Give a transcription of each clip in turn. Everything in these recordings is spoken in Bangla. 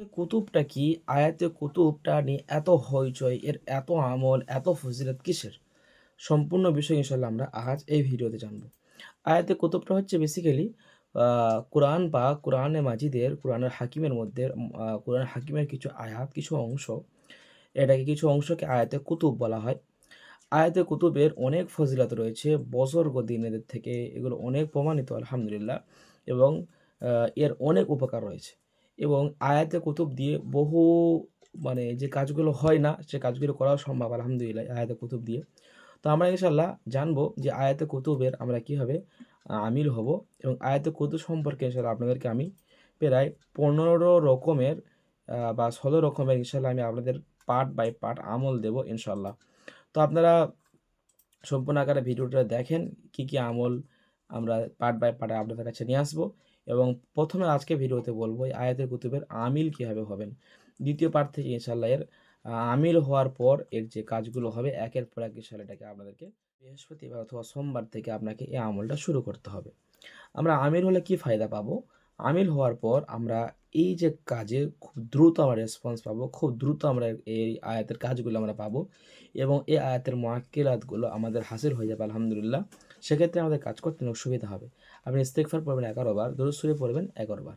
কুতুবটা কি? আয়াতে কুতুবটা নিয়ে এত হইচই, এর এত আমল, এত ফজিলত কিসের? সম্পূর্ণ বিষয় ইনশাল্লাহ আমরা আজ এই ভিডিওতে জানব। আয়াতে কুতুবটা হচ্ছে বেসিক্যালি কোরআন বা কোরআনে মাজিদের, কোরআনের হাকিমের মধ্যে কোরআন হাকিমের কিছু আয়াত, কিছু অংশ। এটাকে কিছু অংশকে আয়াতে কুতুব বলা হয়। আয়াতে কুতুবের অনেক ফজিলত রয়েছে বছর দিনের থেকে এগুলো অনেক প্রমাণিত, আলহামদুলিল্লাহ। এবং এর অনেক উপকার রয়েছে। এবং আয়াতে কুতুব দিয়ে বহু মানে যে কাজগুলো হয় না, সে কাজগুলো করাও সম্ভব, আলহামদুলিল্লাহ, আয়াতে কুতুব দিয়ে। তো আমরা ইনশাল্লাহ জানব যে আয়াতে কুতুবের আমরা কীভাবে আমিল হব এবং আয়াতে কুতুব সম্পর্কে ইনশাল্লাহ আপনাদেরকে আমি প্রায় পনেরো রকমের বা ষোলো রকমের ইনশাল্লাহ আমি আপনাদের পার্ট বাই পার্ট আমল দেব ইনশাল্লাহ তো আপনারা সম্পূর্ণ আকারে ভিডিওটা দেখেন, কি কি আমল আমরা পার্ট বাই পার্ট আপনাদের কাছে নিয়ে আসব এবং প্রথমে আজকে ভিডিওতে বলব আয়াতের কুতুবের আমিল কীভাবে হবেন। দ্বিতীয় পার্ট থেকে ইনশাল্লাহ এর আমিল হওয়ার পর এর যে কাজগুলো হবে, একের পর এক ইনশাল্লাহ এটাকে আপনাদেরকে বৃহস্পতিবার অথবা সোমবার থেকে আপনাকে এই আমলটা শুরু করতে হবে। আমরা আমিল হলে কি ফায়দা পাবো? আমিল হওয়ার পর আমরা এই যে কাজে খুব দ্রুত আমরা রেসপন্স পাবো, খুব দ্রুত আমরা এই আয়াতের কাজগুলো আমরা পাবো এবং এই আয়াতের মোয়াক্কিলাতগুলো আমাদের হাসিল হয়ে যাবে, আলহামদুলিল্লাহ। সেক্ষেত্রে আমাদের কাজ করতে অনেক সুবিধা হবে। আপনি ইস্তেকফার পড়বেন এগারো বার দরুসুরি পড়বেন এগারো বার,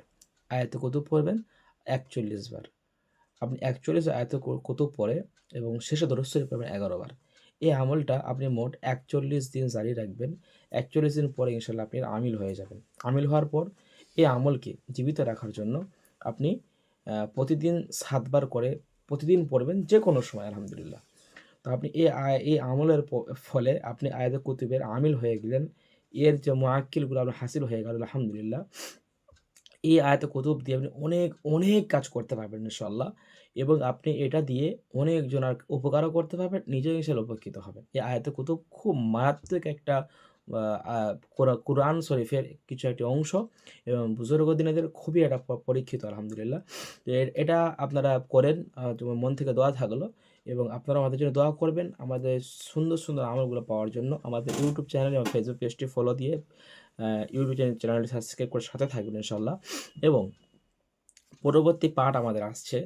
আয়াতে কুতুব পড়বেন একচল্লিশ বার। আপনি একচল্লিশ আয়াতে কুতুব পড়ে এবং শেষে দরুসুরি পড়বেন এগারো বার। এই আমলটা আপনি মোট একচল্লিশ দিন জারি রাখবেন। একচল্লিশ দিন পরে ইনশাল্লাহ আপনি আমিল হয়ে যাবেন। আমিল হওয়ার পর এই আমলকে জীবিত রাখার জন্য আপনি প্রতিদিন সাতবার করে প্রতিদিন পড়বেন যে কোনো সময়, আলহামদুলিল্লাহ। তো আপনি এই এই আমলের ফলে আপনি আয়াতে কুতুবের আমিল হয়ে গেলেন। এর যে মোয়াক্কিলগুলো আপনার হাসিল হয়ে গেল, আলহামদুলিল্লাহ। এই আয়াতে কুতুব দিয়ে আপনি অনেক অনেক কাজ করতে পারবেন ইনশাল্লাহ এবং আপনি এটা দিয়ে অনেকজনের উপকারও করতে পারবেন, নিজেও ইনশাল্লাহ উপকৃত হবেন। এই আয়াতে কুতুব খুব মারাত্মক একটা কোরআন শরীফের কিছু একটি অংশ। এবং বুজুর্গ দিনেদের খুবই প- পরীক্ষিত, আলহামদুলিল্লাহ। এটা আপনারা করেন মন থেকে দোয়া থাকল। এবং আপনারা আমাদের জন্য দোয়া করবেন আমাদের সুন্দর সুন্দর আমলগুলো পাওয়ার জন্য। আমাদের ইউটিউব চ্যানেল এবং ফেসবুক পেজটি ফলো দিয়ে ইউটিউব চ্যানেলটি সাবস্ক্রাইব করে সাথে থাকবেন ইনশাল্লাহ এবং পরবর্তী পার্ট আমাদের আসছে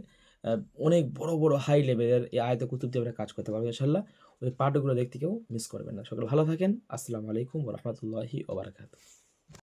অনেক বড় বড় হাই লেভেলের এই আয়ত কুতুব দিয়ে আমরা কাজ করতে পারব ইনশাল্লাহ ওই পার্টগুলো দেখতে কেউ মিস করবেন না। সকলে ভালো থাকেন। আসসালামু আলাইকুম রহমতুল্লাহি ওবরাকাতু